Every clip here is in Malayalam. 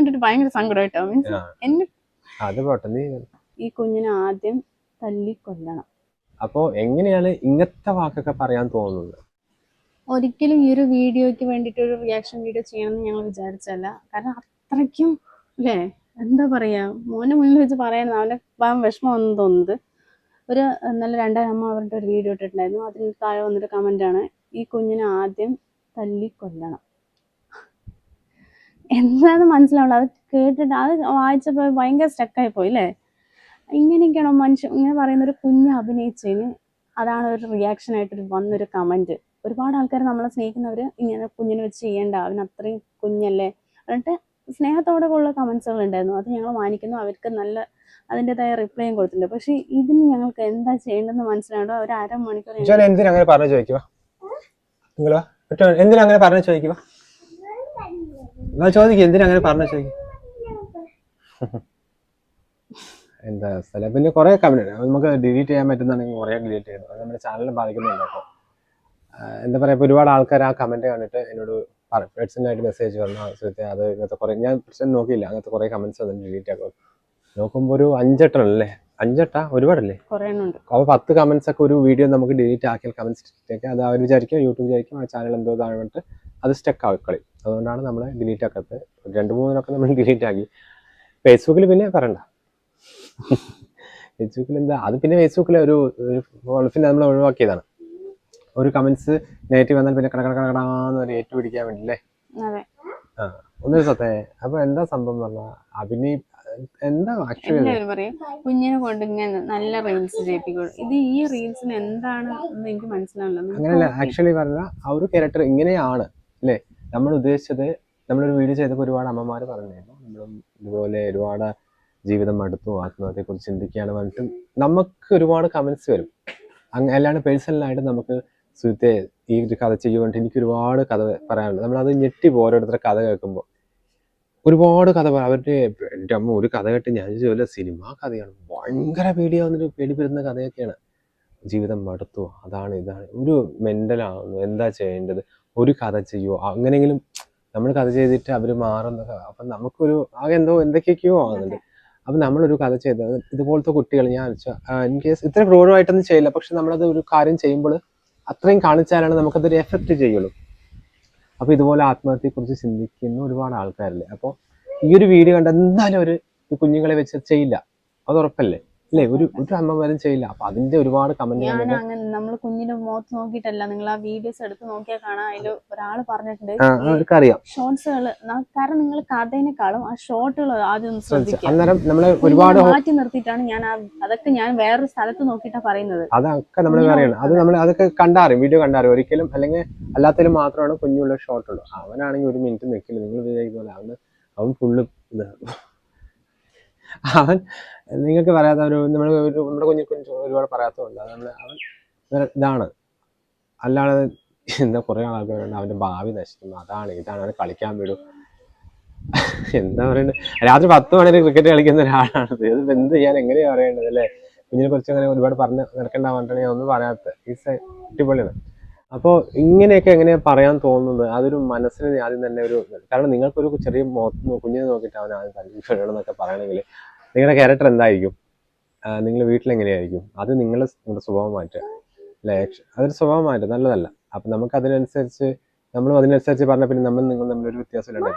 കണ്ടിട്ട് ഭയങ്കര സങ്കടം കേട്ടോ. മീൻസ്. എന്നെ അത് പോട്ടെ നീ ഈ കുഞ്ഞിനെ ആദ്യം തല്ലി കൊല്ലണം അപ്പോ എങ്ങനെയാണ് ഇങ്ങനത്തെ വാക്കൊക്കെ പറയാൻ തോന്നുന്നത്? ഒരിക്കലും ഈ ഒരു വീഡിയോയ്ക്ക് വേണ്ടിട്ട് ഒരു റിയാക്ഷൻ വീഡിയോ ചെയ്യണമെന്ന് ഞങ്ങൾ വിചാരിച്ചല്ല കാരണം അത്രയ്ക്കും അല്ലേ എന്താ പറയാ? മോനെ മുന്നിൽ വെച്ച് പറയാൻ അവന്റെ പാവം വിഷമം ഒന്നും തോന്നുന്നത്. ഒരു നല്ല രണ്ടാം അവരുടെ ഒരു വീഡിയോ ഇട്ടിട്ടുണ്ടായിരുന്നു. അതിന് താഴെ വന്നിട്ട് കമന്റ് ആണ് ഈ കുഞ്ഞിനെ ആദ്യം തല്ലി കൊല്ലണം എന്താന്ന് മനസ്സിലാവുള്ളൂ അത് കേട്ടിട്ട് അത് വായിച്ചപ്പോൾ ഭയങ്കര സ്റ്റക്കായി പോയി അല്ലേ ഇങ്ങനെയൊക്കെയാണോ മനുഷ്യൻ ഇങ്ങനെ പറയുന്ന ഒരു കുഞ്ഞ് അഭിനയിച്ചതിന് അതാണ് ഒരു റിയാക്ഷൻ ആയിട്ട് വന്നൊരു കമന്റ് ഒരുപാട് ആൾക്കാർ നമ്മളെ സ്നേഹിക്കുന്നവർ ഇങ്ങനെ കുഞ്ഞിനെ വെച്ച് ചെയ്യേണ്ട അവൻ അത്രയും കുഞ്ഞല്ലേ? എന്നിട്ട് സ്നേഹത്തോടെ ഉള്ള കമന്റ്സുകൾ ഉണ്ടായിരുന്നു. അത് ഞങ്ങൾ മാനിക്കുന്നു അവർക്ക് നല്ല അതിന്റെതായ റിപ്ലൈയും കൊടുത്തിട്ടുണ്ട്. പക്ഷേ ഇതിന് ഞങ്ങൾക്ക് എന്താ ചെയ്യേണ്ടതെന്ന് മനസ്സിലാണ്ടോ ഒരു അരമണിക്കൂർ മണിക്കൂർ ചോദിച്ചാൽ എന്തിനാ അങ്ങനെ പറഞ്ഞു ചോദിക്കുക നിങ്ങളോ എന്തിനാ അങ്ങനെ പറഞ്ഞു ചോദിക്കുക നിങ്ങൾ ചോദിക്കും എന്തിനാ അങ്ങനെ പറഞ്ഞു ചോദിക്കും. എന്താ സ്ഥലം? പിന്നെ കുറെ കമന്റ് നമുക്ക് ഡിലീറ്റ് ചെയ്യാൻ പറ്റുന്നുണ്ടെങ്കിൽ കുറെ ഡിലീറ്റ് ചെയ്യുന്നു അത് നമ്മുടെ ചാനലിനെ ബാധിക്കുന്നുണ്ട് അപ്പോൾ എന്താ പറയുക ഒരുപാട് ആൾക്കാർ ആ കമന്റ് കണ്ടിട്ട് എന്നോട് പേഴ്സണലായിട്ട് മെസ്സേജ് പറഞ്ഞു സുഹൃത്തെ അത് ഇങ്ങനത്തെ കുറെ ഞാൻ പ്രശ്നം നോക്കിയില്ല. അങ്ങനത്തെ കുറെ കമന്റ്സ് അതിന് ഡിലീറ്റ് ആക്കും. നോക്കുമ്പോൾ ഒരു അഞ്ചെണ്ണം അല്ലേ? അഞ്ചെട്ടാ? ഒരുപാടല്ലേ? അപ്പോൾ പത്ത് കമന്റ്സ് ഒക്കെ ഒരു വീഡിയോ നമുക്ക് ഡിലീറ്റ് ആക്കിയാൽ കമന്റ്സ് അത് അവർ വിചാരിക്കും യൂട്യൂബ് വിചാരിക്കും ആ ചാനൽ എന്തോ താഴ്ന്നിട്ട് അത് സ്റ്റക്ക് ആക്കളി അതുകൊണ്ടാണ് നമ്മൾ ഡിലീറ്റ് ആക്കാത്തത്. രണ്ട് മൂന്നിനൊക്കെ നമ്മൾ ഡിലീറ്റ് ആക്കി. ഫേസ്ബുക്കിൽ പിന്നെ പറയണ്ട. ഫേസ്ബുക്കിൽ എന്താ? അത് പിന്നെ ഫേസ്ബുക്കിൽ ഒരു പിന്നെ നമ്മൾ ഒഴിവാക്കിയതാണ്. ഒരു കമന്റ്സ് നെഗറ്റീവ് വന്നാൽ പിന്നെ കട കട കടകടാന്ന് ഒരു ഏറ്റു പിടിക്കാൻ വേണ്ടിയില്ലേ? അതെ. ആ ഒന്നൊരു സത്തേ അപ്പൊ എന്താ സംഭവം പറഞ്ഞാൽ അഭിനയി എന്താ എല്ലാവരും പറയും? കുഞ്ഞിനെ കൊണ്ട് ഇങ്ങനെ നല്ല റീൽസ് ചെയ്യിപ്പിക്കുള്ളൂ ഇത് ഈ റീൽസിന് എന്താണ് എന്ന് എനിക്ക് മനസ്സിലാവില്ല അങ്ങനെയല്ല ആക്ച്വലി പറഞ്ഞ ആ ഒരു ക്യാരക്ടർ ഇങ്ങനെയാണ് അല്ലേ? നമ്മൾ ഉദ്ദേശിച്ചത് നമ്മളൊരു വീഡിയോ ചെയ്തപ്പോൾ ഒരുപാട് അമ്മമാർ പറഞ്ഞിരുന്നു. നമ്മളും ഇതുപോലെ ഒരുപാട് ജീവിതം മടുത്തു ആത്മഹത്യയെ കുറിച്ച് ചിന്തിക്കുകയാണ് പറഞ്ഞിട്ട് നമുക്ക് ഒരുപാട് കമന്റ്സ് വരും. അങ്ങനെ അല്ലാണ്ട് പേഴ്സണലായിട്ട് നമുക്ക് സുഹൃത്തെ ഈ ഒരു കഥ ചെയ്യുകൊണ്ട് എനിക്ക് ഒരുപാട് കഥ പറയാനുണ്ട്. നമ്മളത് ഞെട്ടി പോരോരുത്തരുടെ ഓരോരുത്തരുടെ കഥ കേൾക്കുമ്പോൾ. ഒരുപാട് കഥ പറ- അവരുടെ എന്റെ അമ്മ ഒരു കഥ കേട്ട് ഞാൻ ചോദിച്ചല്ല സിനിമ കഥയാണ്. ഭയങ്കര പേടിയാവുന്നൊരു പേടി വരുന്ന കഥയൊക്കെയാണ്. ജീവിതം മടുത്തു. അതാണ് ഇതാണ്. ഒരു മെന്റലാവുന്നു എന്താ ചെയ്യേണ്ടത്? ഒരു കഥ ചെയ്യുമോ അങ്ങനെയെങ്കിലും നമ്മൾ കഥ ചെയ്തിട്ട് അവർ മാറുന്ന അപ്പം നമുക്കൊരു ആകെ എന്തോ എന്തൊക്കെയൊക്കെയോ ആകുന്നുണ്ട്. അപ്പം നമ്മളൊരു കഥ ചെയ്തത് ഇതുപോലത്തെ കുട്ടികൾ ഞാൻ ഇൻ കേസ് ഇത്ര ക്രൂരമായിട്ടൊന്നും ചെയ്യില്ല. പക്ഷെ നമ്മളത് ഒരു കാര്യം ചെയ്യുമ്പോൾ അത്രയും കാണിച്ചാലാണ് നമുക്കതൊരു എഫക്റ്റ് ചെയ്യുള്ളൂ. അപ്പോൾ ഇതുപോലെ ആത്മഹത്യയെക്കുറിച്ച് ചിന്തിക്കുന്ന ഒരുപാട് ആൾക്കാരില്ലേ? അപ്പോൾ ഈ ഒരു വീഡിയോ കണ്ട് എന്തായാലും ഒരു കുഞ്ഞുങ്ങളെ വെച്ച് ചെയ്യില്ല. അത് ഉറപ്പല്ലേ? അല്ലേ ഒരു ഒരു അമ്മമാരും ചെയ്യില്ല. അപ്പൊ അതിന്റെ ഒരുപാട് കമന്റ് അങ്ങനെ നമ്മൾ കുഞ്ഞിന്റെ മുഖത്ത് നോക്കിയിട്ടല്ല. നിങ്ങൾ ആ വീഡിയോസ് എടുത്ത് നോക്കിയാൽ കാണാം. അതിൽ ഒരാൾ പറഞ്ഞിട്ടുണ്ട് അറിയാം ഷോർട്സുകൾ കാരണം നിങ്ങൾ കഥേനെക്കാളും ആ ഷോർട്ടുകൾ ആദ്യം ശ്രദ്ധിക്കുക. അന്നേരം നമ്മൾ ഒരുപാട് മാറ്റി നിർത്തിയിട്ടാണ് ഞാൻ അതൊക്കെ ഞാൻ വേറൊരു സ്ഥലത്ത് നോക്കിയിട്ടാ പറയുന്നത്. അതൊക്കെ നമ്മൾ അറിയണം അത് നമ്മൾ അതൊക്കെ കണ്ടാറിയും. വീഡിയോ കണ്ടാറിയും. ഒരിക്കലും അല്ലെങ്കിൽ അല്ലാത്തതിലും മാത്രമാണ് കുഞ്ഞുള്ള ഷോട്ട് ഉള്ളൂ അവനാണെങ്കിൽ ഒരു മിനിറ്റ് നിൽക്കില്ല നിങ്ങൾ വിചാരിക്കുന്ന അവന് അവൻ ഫുള്ള് അവൻ നിങ്ങൾക്ക് പറയാത്ത ഒരു നമ്മൾ നമ്മുടെ കുഞ്ഞു കുഞ്ഞു ഒരുപാട് പറയാത്തതുണ്ട് നമ്മൾ അവൻ ഇതാണ്. അല്ലാതെ എന്താ കുറേ ആൾക്കാരുണ്ട് അവന്റെ ഭാവി നശിക്കുന്നു. അതാണ് ഇതാണ് അവന് കളിക്കാൻ വിടും. എന്താ പറയണ്ടത് രാത്രി പത്ത് മണിവരെ ക്രിക്കറ്റ് കളിക്കുന്ന ഒരാളാണ്. ഇത് എന്ത് ചെയ്യാൻ എങ്ങനെയാ പറയേണ്ടത് അല്ലേ? കുഞ്ഞിനെ കുറിച്ച് അങ്ങനെ ഒരുപാട് പറഞ്ഞ് നടക്കേണ്ട പറഞ്ഞിട്ടാണ് ഞാൻ ഒന്നും പറയാത്ത ഈസ് അടിപൊളിയാണ്. അപ്പോൾ ഇങ്ങനെയൊക്കെ എങ്ങനെയാ പറയാൻ തോന്നുന്നത്? അതൊരു മനസ്സിന് ആദ്യം തന്നെ ഒരു കാരണം നിങ്ങൾക്കൊരു ചെറിയ കുഞ്ഞിനെ നോക്കിയിട്ട് അവൻ ആദ്യം കൺഫ്യൂഷൻ എന്നൊക്കെ പറയണമെങ്കിൽ നിങ്ങളുടെ ക്യാരക്ടർ എന്തായിരിക്കും? നിങ്ങൾ വീട്ടിൽ എങ്ങനെയായിരിക്കും അത് നിങ്ങൾ നിങ്ങളുടെ സ്വഭാവമായിട്ട്. മാറ്റുക അല്ലേ അതൊരു സ്വഭാവം മാറ്റുക നല്ലതല്ല. അപ്പം നമുക്ക് അതിനനുസരിച്ച് നമ്മൾ അതിനനുസരിച്ച് പറഞ്ഞ പിന്നെ നമ്മൾ നിങ്ങൾ തമ്മിലൊരു വ്യത്യാസമില്ല.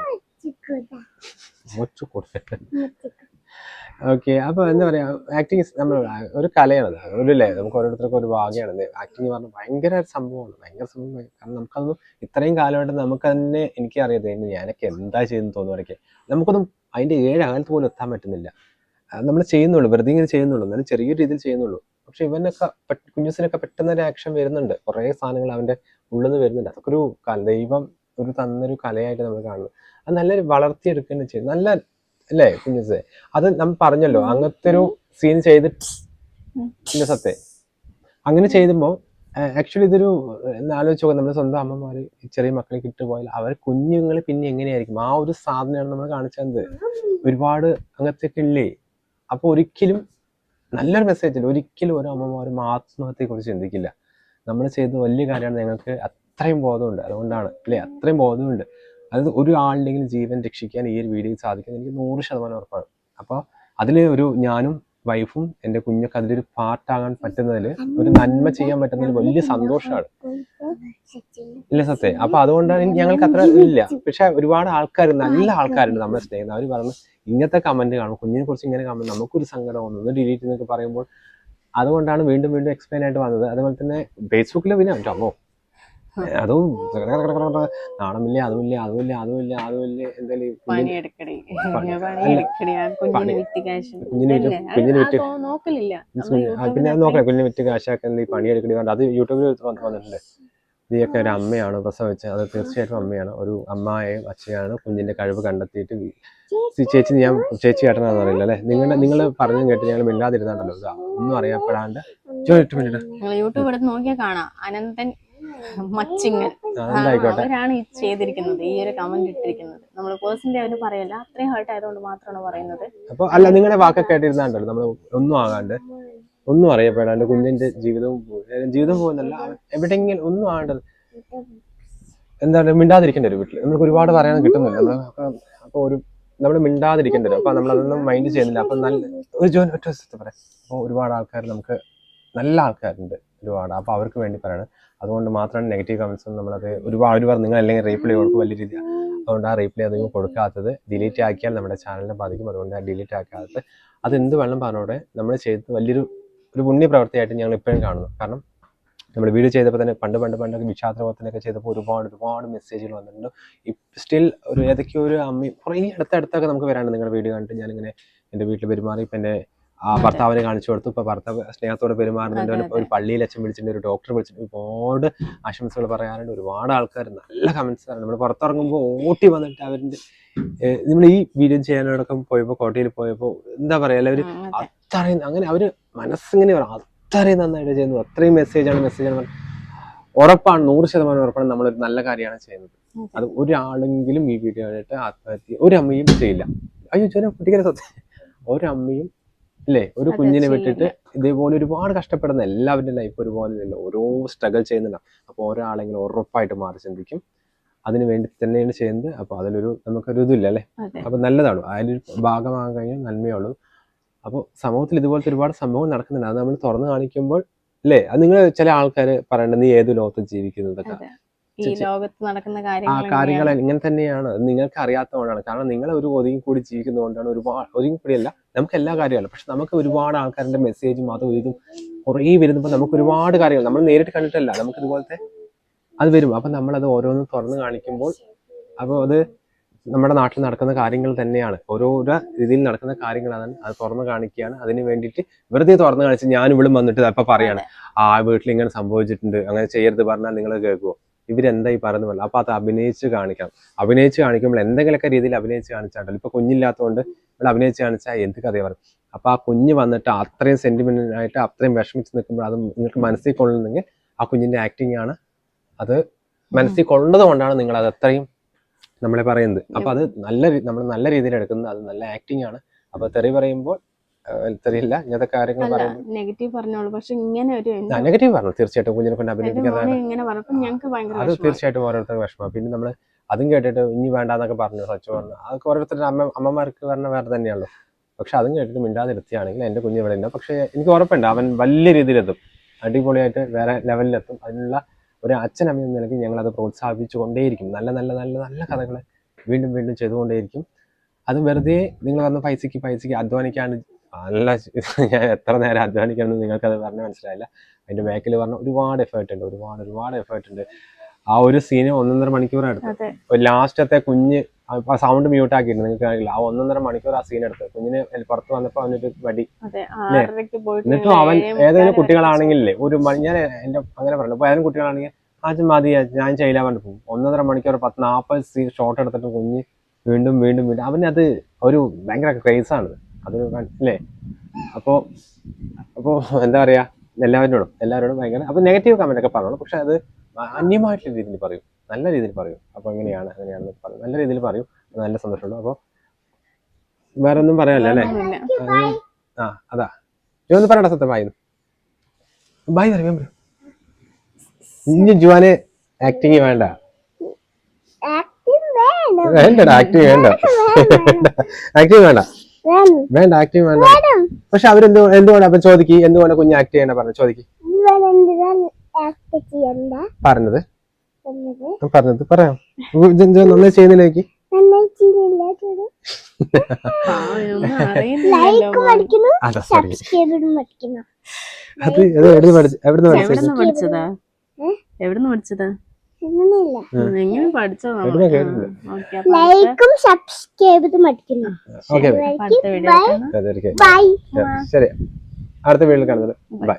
ഓക്കെ അപ്പൊ എന്താ പറയാ ആക്ടിങ് നമ്മൾ ഒരു കലയാണത്. ഒരു അല്ലേ നമുക്ക് ഓരോരുത്തർക്കും ഒരു ഭാഗ്യമാണ്. ആക്ടിങ് പറഞ്ഞ ഭയങ്കര സംഭവമാണ്. ഭയങ്കര സംഭവം. കാരണം നമുക്കതൊന്നും ഇത്രയും കാലമായിട്ട് നമുക്ക് തന്നെ എനിക്ക് അറിയാതെ ഞാനൊക്കെ എന്താ ചെയ്യുന്നു തോന്നുന്നവരൊക്കെ നമുക്കൊന്നും അതിന്റെ ഏഴ് അകലത്ത് പോലും എത്താൻ പറ്റുന്നില്ല. നമ്മൾ ചെയ്യുന്നുള്ളൂ വെറുതെ ഇങ്ങനെ ചെയ്യുന്നുള്ളൂ. എന്നാലും ചെറിയൊരു രീതിയിൽ ചെയ്യുന്നുള്ളൂ. പക്ഷെ ഇവനൊക്കെ കുഞ്ഞുസിനൊക്കെ പെട്ടെന്ന് ഒരു ആക്ഷൻ വരുന്നുണ്ട്. കുറേ സാധനങ്ങൾ അവന്റെ ഉള്ളിൽ നിന്ന് വരുന്നുണ്ട്. അതൊക്കെ ഒരു ദൈവം ഒരു തന്നൊരു കലയായിട്ട് നമ്മൾ കാണുന്നു. അത് നല്ലൊരു വളർത്തിയെടുക്കുകയാണ് ചെയ്യും നല്ല അല്ലേ കുഞ്ഞുസെ അത് നമ്മൾ പറഞ്ഞല്ലോ അങ്ങനത്തെ ഒരു സീൻ ചെയ്ത് പിന്നെ സത്തെ അങ്ങനെ ചെയ്യുമ്പോൾ ആക്ച്വലി ഇതൊരു ആലോചിച്ച് നോക്കാം നമ്മുടെ സ്വന്തം അമ്മമാര് ചെറിയ മക്കളെ കിട്ടുപോയാൽ അവർ കുഞ്ഞുങ്ങൾ പിന്നെ എങ്ങനെയായിരിക്കും? ആ ഒരു സാധനമാണ് നമ്മൾ കാണിച്ചത്. ഒരുപാട് അങ്ങനത്തെ ഒക്കെ ഇല്ലേ? അപ്പൊ ഒരിക്കലും നല്ലൊരു മെസ്സേജ് ഇല്ല ഒരിക്കലും ഒരു അമ്മമാരും ആത്മഹത്യയെ കുറിച്ച് ചിന്തിക്കില്ല. നമ്മൾ ചെയ്ത വലിയ കാര്യമാണ്. ഞങ്ങൾക്ക് അത്രയും ബോധമുണ്ട്. അതുകൊണ്ടാണ് അല്ലേ? അത്രയും ബോധമുണ്ട്. അത് ഒരു ആളുടെങ്കിലും ജീവൻ രക്ഷിക്കാൻ ഈ ഒരു വീഡിയോയിൽ സാധിക്കും എനിക്ക് നൂറ് ശതമാനം ഉറപ്പാണ്. അപ്പോൾ അതിൽ ഒരു ഞാനും വൈഫും എന്റെ കുഞ്ഞൊക്കെ അതിലൊരു പാർട്ടാകാൻ പറ്റുന്നതിൽ ഒരു നന്മ ചെയ്യാൻ പറ്റുന്നതിൽ വലിയ സന്തോഷമാണ്. ഇല്ല സത്യം അപ്പൊ അതുകൊണ്ടാണ് ഞങ്ങൾക്ക് അത്ര ഇല്ല. പക്ഷെ ഒരുപാട് ആൾക്കാർ നല്ല ആൾക്കാരുണ്ട്. നമ്മളെ സ്നേഹിക്കുന്നത് അവർ പറഞ്ഞു ഇങ്ങനത്തെ കമന്റ് കാണും കുഞ്ഞിനെ കുറിച്ച് ഇങ്ങനെ കമന്റ് നമുക്കൊരു സങ്കടം ഒന്ന് ഡിലീറ്റ് എന്നൊക്കെ പറയുമ്പോൾ അതുകൊണ്ടാണ് വീണ്ടും വീണ്ടും എക്സ്പ്ലെയിൻ ആയിട്ട് വന്നത്. അതുപോലെ തന്നെ ഫേസ്ബുക്കിൽ പിന്നെ അമ്മോ അതും നാണമില്ല അതുമില്ല അതുമില്ല അതുമില്ല അതുമില്ല എന്തായാലും പിന്നെ അത് നോക്കാം. കുഞ്ഞിനെ വിറ്റ് കാശാക്കാൻ ഈ പണിയെടുക്കണി പറഞ്ഞത് അത് യൂട്യൂബിൽ വന്ന് വന്നിട്ടുണ്ട്. നീയൊക്കെ ഒരു അമ്മയാണ് പ്രസവിച്ച അത് തീർച്ചയായിട്ടും അമ്മയാണ്. ഒരു അമ്മായും അച്ഛയാണ് കുഞ്ഞിന്റെ കഴിവ് കണ്ടെത്തിയിട്ട് ചേച്ചി ഞാൻ ചേച്ചി ചേട്ടനാണെന്ന് അറിയില്ല അല്ലെ? നിങ്ങളുടെ നിങ്ങൾ പറഞ്ഞു കേട്ട് ഞങ്ങൾ മിണ്ടാതിരുന്നാണ്ടല്ലോ. ഒന്നും അറിയപ്പെടാണ്ട്. യൂട്യൂബ് എടുത്ത് നോക്കിയാൽ കാണാം. അനന്തൻ എന്തായിക്കോട്ടെ അവരാണ് ഈ ചെയ്തിരിക്കുന്നത് ഈ ഒരു കമന്റ് ഇട്ടിരിക്കുന്നത്. നമ്മൾ പേഴ്സണലി അവർ പറയല്ല അത്രയും ഹേർട്ട് ആയതുകൊണ്ട് മാത്രമാണ് പറയുന്നത്. അപ്പൊ അല്ല നിങ്ങളുടെ വാക്കൊക്കെ കേട്ടിരുന്നാണ്ടല്ലോ നമ്മൾ ഒന്നും ആകാണ്ട് ഒന്നും അറിയപ്പെടാണ്ട് കുഞ്ഞിന്റെ ജീവിതവും ജീവിതം പോകുന്നല്ല എവിടെയെങ്കിലും ഒന്നും ആകണ്ടത് എന്താണ് പറയുക മിണ്ടാതിരിക്കേണ്ട ഒരു വീട്ടിൽ നമുക്ക് ഒരുപാട് പറയാൻ കിട്ടുന്നില്ല. നമ്മൾ അപ്പൊ ഒരു നമ്മൾ മിണ്ടാതിരിക്കേണ്ടി വരും. അപ്പൊ നമ്മൾ അതൊന്നും മൈൻഡ് ചെയ്യുന്നില്ല. അപ്പൊ നല്ല ഒരു ജോലി ഒറ്റ ദിവസത്തെ പറയാം. അപ്പോൾ ഒരുപാട് ആൾക്കാർ നമുക്ക് നല്ല ആൾക്കാരുണ്ട് ഒരുപാട്. അപ്പൊ അവർക്ക് വേണ്ടി പറയണം. അതുകൊണ്ട് മാത്രമാണ് നെഗറ്റീവ് കമന്റ്സ് നമ്മളത് ഒരുപാട് ഒരുപാട് നിങ്ങൾ അല്ലെങ്കിൽ റീപ്ലൈ കൊടുക്കും വലിയ രീതി അതുകൊണ്ട് ആ റീപ്ലൈ അധികം കൊടുക്കാത്തത് ഡിലീറ്റ് ആക്കിയാൽ നമ്മുടെ ചാനലിനെ ബാധിക്കും. അതുകൊണ്ട് ഡിലീറ്റ് ആക്കാത്തത് എന്ത് വേണം പറഞ്ഞോടെ. നമ്മൾ ചെയ്തത് വലിയൊരു ഒരു പുണ്യ പ്രവൃത്തിയായിട്ട് ഞങ്ങൾ ഇപ്പോഴും കാണുന്നു. കാരണം നമ്മൾ വീഡിയോ ചെയ്തപ്പോൾ തന്നെ പണ്ട് പണ്ട് പണ്ടൊക്കെ വിഷാദപ്രവർത്തനമൊക്കെ ചെയ്തപ്പോൾ ഒരുപാട് ഒരുപാട് മെസ്സേജുകൾ വന്നിട്ടുണ്ട്. സ്റ്റിൽ ഒരു ഏതൊക്കെയോ ഒരു അമ്മ കുറേ അടുത്തടുത്തൊക്കെ നമുക്ക് വരാണ്ട് നിങ്ങളുടെ വീഡിയോ കണ്ടിട്ട്. ഞാനിങ്ങനെ എന്റെ വീട്ടിൽ പെരുമാറി ഇപ്പം എന്റെ ആ ഭർത്താവിനെ കാണിച്ചു കൊടുത്തു. ഇപ്പൊ ഭർത്താവ് സ്നേഹത്തോടെ പെരുമാറുന്നുണ്ട് ഒരു- പള്ളിയിൽ അച്ഛൻ വിളിച്ചിട്ടുണ്ട് ഒരു ഡോക്ടർ വിളിച്ചിട്ടുണ്ട്. ഒരുപാട് ആശംസകൾ പറയാറുണ്ട് ഒരുപാട് ആൾക്കാർ നല്ല കമന്റ്സ് ആണ്. നമ്മൾ പുറത്തിറങ്ങുമ്പോൾ ഓട്ടി വന്നിട്ട് അവരുടെ നമ്മൾ ഈ വീഡിയോ ചെയ്യാനടക്കം പോയപ്പോൾ കോട്ടയിൽ പോയപ്പോൾ എന്താ പറയാ അവർ അത്രയും അങ്ങനെ അവർ മനസ്സിങ്ങനെ പറയും അത്രയും നന്നായിട്ട് ചെയ്യുന്നു അത്രയും മെസ്സേജാണ് മെസ്സേജാണ് ഉറപ്പാണ് നൂറ് ശതമാനം ഉറപ്പാണ് നമ്മളൊരു നല്ല കാര്യമാണ് ചെയ്യുന്നത്. അത്. ഒരാളെങ്കിലും ഈ വീഡിയോ ആയിട്ട് ആത്മഹത്യ ഒരു അമ്മയും ചെയ്യില്ല. അയ്യോ ചോന കുട്ടികളെ സത്യം? ഒരമ്മയും അല്ലേ? ഒരു കുഞ്ഞിനെ വിട്ടിട്ട് ഇതേപോലെ ഒരുപാട് കഷ്ടപ്പെടുന്ന എല്ലാവരുടെ ലൈഫ് ഒരുപോലെ ഇല്ല ഓരോ സ്ട്രഗിൾ ചെയ്യുന്നുണ്ടാവും അപ്പോൾ ഒരാളെങ്കിലും ഉറപ്പായിട്ട് മാറി ചിന്തിക്കും. അതിനു വേണ്ടി തന്നെയാണ് ചെയ്യുന്നത്. അപ്പോൾ അതിലൊരു നമുക്കൊരു ഇതില്ല അല്ലേ? അപ്പോൾ അപ്പൊ നല്ലതാണ്. അതിലൊരു ഭാഗമാകാൻ കഴിഞ്ഞാൽ നന്മയുള്ളൂ. അപ്പോൾ സമൂഹത്തിൽ ഇതുപോലത്തെ ഒരുപാട് സംഭവം നടക്കുന്നുണ്ട്. അത് നമ്മൾ തുറന്നു കാണിക്കുമ്പോൾ അല്ലേ? അത് നിങ്ങൾ ചില ആൾക്കാർ പറയേണ്ടത് നീ ഏത് ലോകത്ത് ജീവിക്കുന്നതൊക്കെ. ഈ ലോകത്ത് നടക്കുന്ന ആ കാര്യങ്ങൾ കാര്യങ്ങൾ ഇങ്ങനെ തന്നെയാണ്. നിങ്ങൾക്ക് അറിയാത്തതുകൊണ്ടാണ്. കാരണം നിങ്ങൾ ഒരു ഒതുങ്ങി കൂടി ജീവിക്കുന്നതുകൊണ്ടാണ് ഒരുപാട് ഒതുങ്ങി കൂടിയല്ല നമുക്ക് എല്ലാ കാര്യമല്ല പക്ഷെ നമുക്ക് ഒരുപാട് ആൾക്കാരുടെ മെസ്സേജും അതും ഇതും കുറേ വരുമ്പോൾ നമുക്ക് ഒരുപാട് കാര്യങ്ങൾ നമ്മൾ നേരിട്ട് കണ്ടിട്ടല്ല. നമുക്ക് ഇതുപോലത്തെ അത് വരും. അപ്പൊ നമ്മളത് ഓരോന്നും തുറന്ന് കാണിക്കുമ്പോൾ അപ്പോൾ അത് നമ്മുടെ നാട്ടിൽ നടക്കുന്ന കാര്യങ്ങൾ തന്നെയാണ്. ഓരോരോ രീതിയിൽ നടക്കുന്ന കാര്യങ്ങളാണ് അത്. തുറന്നു കാണിക്കുകയാണ്. അതിന് വേണ്ടിയിട്ട് വെറുതെ തുറന്നു കാണിച്ച് ഞാൻ ഇവിടെ വന്നിട്ട് അപ്പൊ പറയാണ്. ആ വീട്ടിൽ ഇങ്ങനെ സംഭവിച്ചിട്ടുണ്ട്. അങ്ങനെ ചെയ്യരുത് പറഞ്ഞാൽ നിങ്ങൾ കേൾക്കുമോ ഇവരെന്താ ഈ പറയുന്നത് പോലെ അപ്പൊ അത് അഭിനയിച്ച് കാണിക്കണം അഭിനയിച്ച് കാണിക്കുമ്പോൾ എന്തെങ്കിലുമൊക്കെ രീതിയിൽ അഭിനയിച്ച് കാണിച്ചാണ്ടല്ലോ ഇപ്പൊ കുഞ്ഞില്ലാത്തതുകൊണ്ട് ഇവിടെ അഭിനയിച്ച് കാണിച്ചാൽ എന്ത് കഥ പറയും? അപ്പൊ ആ കുഞ്ഞ് വന്നിട്ട് അത്രയും സെന്റിമെന്റ് ആയിട്ട് അത്രയും വിഷമിച്ച് നിൽക്കുമ്പോൾ അത് നിങ്ങൾക്ക് മനസ്സിൽ കൊള്ളുന്നെങ്കിൽ ആ കുഞ്ഞിന്റെ ആക്ടിങ് ആണ് അത് മനസ്സിൽ കൊണ്ടത് കൊണ്ടാണ് നിങ്ങൾ അത് അത്രയും നമ്മളെ പറയുന്നത്. അപ്പൊ അത് നല്ല നമ്മൾ നല്ല രീതിയിൽ എടുക്കുന്നത് അത് നല്ല ആക്ടിങ് ആണ്. അപ്പൊ തെറി പറയുമ്പോൾ ഏഹ്, തെറിയില്ല ഇങ്ങനത്തെ കാര്യങ്ങൾ നെഗറ്റീവ് പറഞ്ഞോളൂ. പക്ഷെ ഇങ്ങനെ ഒരു നെഗറ്റീവ് പറഞ്ഞു തീർച്ചയായിട്ടും കുഞ്ഞിനെ കൊണ്ട് എന്റെ ഇങ്ങനെ പറഞ്ഞപ്പോ ഞങ്ങൾക്ക് ഭയങ്കര അത് തീർച്ചയായിട്ടും ഓരോരുത്തർക്ക് വിഷമം പിന്നെ നമ്മൾ അതും കേട്ടിട്ട് ഇനി വേണ്ടെന്നൊക്കെ പറഞ്ഞു സച്ചു പറഞ്ഞു. അതൊക്കെ ഓരോരുത്തരുടെ അമ്മ അമ്മമാർക്ക് പറഞ്ഞ വേറെ തന്നെയാണല്ലോ. പക്ഷെ അതും കേട്ടിട്ട് മിണ്ടാതിരുത്തിയാണെങ്കിൽ എന്റെ കുഞ്ഞ് ഇവിടെ ഇല്ല. പക്ഷേ എനിക്ക് ഉറപ്പുണ്ട് അവൻ വലിയ രീതിയിലെത്തും. അടിപൊളിയായിട്ട് വേറെ ലെവലിലെത്തും. അതിനുള്ള ഒരു അച്ഛനമ്മ എന്ന നിലയ്ക്ക് ഞങ്ങൾ അത് പ്രോത്സാഹിപ്പിച്ചു കൊണ്ടേയിരിക്കും. നല്ല നല്ല നല്ല നല്ല കഥകൾ വീണ്ടും വീണ്ടും ചെയ്തുകൊണ്ടേയിരിക്കും. അത് വെറുതെ നിങ്ങൾ വന്ന് പൈസയ്ക്ക് പൈസയ്ക്ക് അധ്വാനിക്കാണ്ട് നല്ല ഞാൻ എത്ര നേരം അധ്വാനിക്കണമെന്ന് നിങ്ങൾക്കത് പറഞ്ഞാൽ പറഞ്ഞ് മനസ്സിലായില്ല. അതിന്റെ ബാക്കിൽ പറഞ്ഞ ഒരുപാട് എഫേർട്ട് ഉണ്ട് ഒരുപാട് ഒരുപാട് എഫേർട്ട് ഉണ്ട്. ആ ഒരു സീന് ഒന്നൊന്നര മണിക്കൂർ എടുത്തു. അതെ. ലാസ്റ്റത്തെ കുഞ്ഞ് ആ സൗണ്ട് മ്യൂട്ട് ആക്കിയിട്ടുണ്ട് നിങ്ങൾക്ക് അറിയില്ല. ആ ഒന്നൊന്നര മണിക്കൂർ ആ സീൻ എടുത്ത്. കുഞ്ഞിന് പുറത്ത് വന്നപ്പോ അവനൊരു വടി അതെ എന്നിട്ടും അവൻ ഏതെങ്കിലും കുട്ടികളാണെങ്കിലേ ഒരു മണി ഞാൻ എന്റെ അങ്ങനെ പറഞ്ഞു. അപ്പൊ ഏതെങ്കിലും കുട്ടികളാണെങ്കിൽ ആദ്യം മതി ഞാൻ ചെയ്യില്ല പറഞ്ഞു പോകും. ഒന്നൊന്നര മണിക്കൂർ പത്ത് നാൽപ്പത് സീൻ ഷോട്ട് എടുത്തിട്ട് കുഞ്ഞ് വീണ്ടും വീണ്ടും വീണ്ടും. അവനത് ഒരു ഭയങ്കര ക്രേസ് ആണ് അതൊരു അല്ലേ അപ്പോൾ അപ്പോൾ എന്താ പറയാ? എല്ലാവരോടും എല്ലാവരോടും ഭയങ്കര അപ്പോൾ നെഗറ്റീവ് കമന്റ് ഒക്കെ പറഞ്ഞോളൂ. പക്ഷെ അത് അന്യമായിട്ടുള്ള രീതിയിൽ പറയും. നല്ല രീതിയിൽ പറയും. അപ്പോൾ എങ്ങനെയാണ് അങ്ങനെയാണെന്ന് പറയും. നല്ല രീതിയിൽ പറയും. നല്ല സന്തോഷമുള്ളൂ അപ്പോൾ വേറെ ഒന്നും പറയാനല്ല അല്ലേ? ആ അതാ. നീ ഒന്ന് പറയണ്ട സത്യം ബായി ബായ് പറയാൻ പറ്റും ഇനി ജുവാന് ആക്ടിങ് വേണ്ട. വേണ്ട. ആക്ടിങ് വേണ്ട. ആക്ടിങ് വേണ്ട. വേണം വേണ്ട ആക്ടിങ് വേണ്ട. പക്ഷെ അവരെന്ത് എന്തുകൊണ്ട് അപ്പൊ ചോദിക്കി? എന്തുകൊണ്ട് കുഞ്ഞ് ആക്ട് ചെയ്യണ പറഞ്ഞു ചോദിക്കി. ഇവൻ എന്തിനാ ആക്ട് ചെയ്യണ്ട? പറഞ്ഞത്. പറഞ്ഞത്. പറയാം. നന്നായി ചെയ്യുന്നില്ലേക്ക്? അതാ എവിടുന്ന് പഠിച്ചതാ? എവിടുന്ന് പഠിച്ചതാ? എങ്ങനെ ലൈക്കും സബ്സ്ക്രൈബും പഠിക്കുന്നു ഓക്കെ. അടുത്ത വീഡിയോ അതൊക്കെ ബൈ. ശരി. അടുത്ത വീട്ടിൽ കാണുന്നത്. ബൈ.